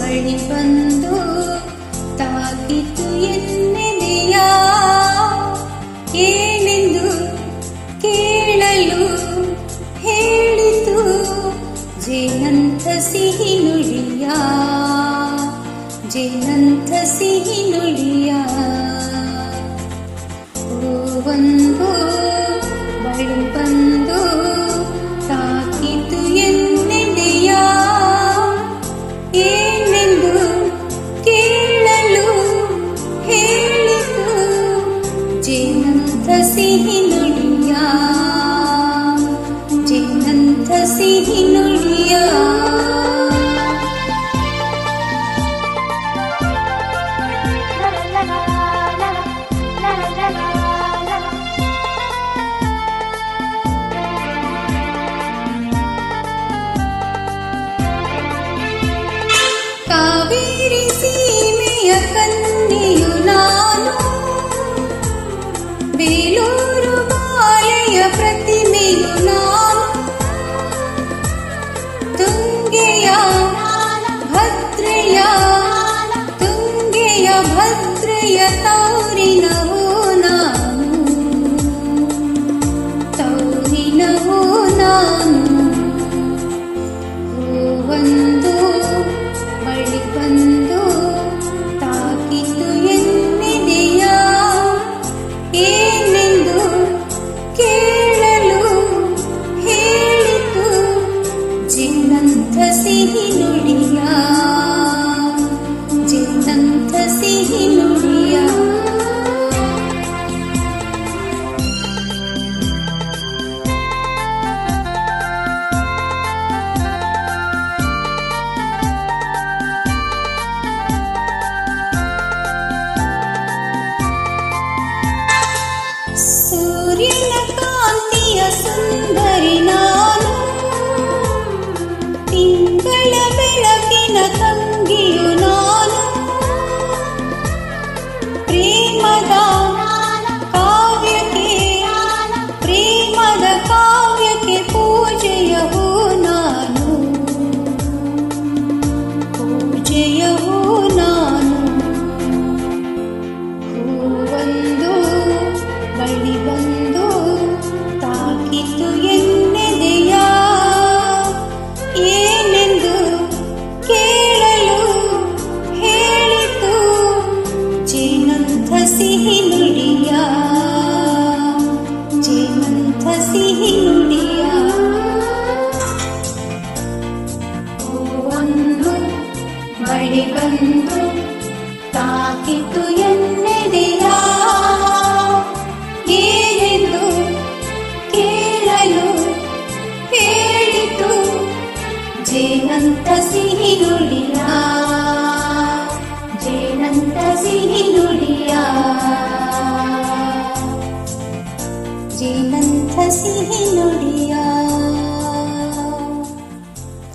ಬಳಿ ಬಂದು ತಾಕಿತು ಎನ್ನೆದೆಯ ಏನೆಂದು ಕೇಳಲು ಹೇಳಿತು? ಜೇನಂತ ಸಿಹಿ ನುಡಿಯ? ಸಿಹಿ ನುಡಿಯ? ಒಂದು ಬಂದು ಜೇನಂತ ಸಿಹಿ ನುಡಿಯ ಜೇನಂತ ಸಿಹಿ ನುಡಿಯ ಕಾವೇರಿ ಸೀಮೆಯ 也都 ಜೇನಂಥ ಸಿಹಿ ನುಡಿಯ ಬಳಿ ಬಂದು ತಾಕಿತು ಎನ್ನೆದೆಯ ಏನೆಂದು ಕೇಳಲು ಹೇಳಿತು ಜೇನಂತ ಸಿಹಿ ನುಡಿಯ ಜೇನಂತ ಸಿಹಿ ನುಡಿಯ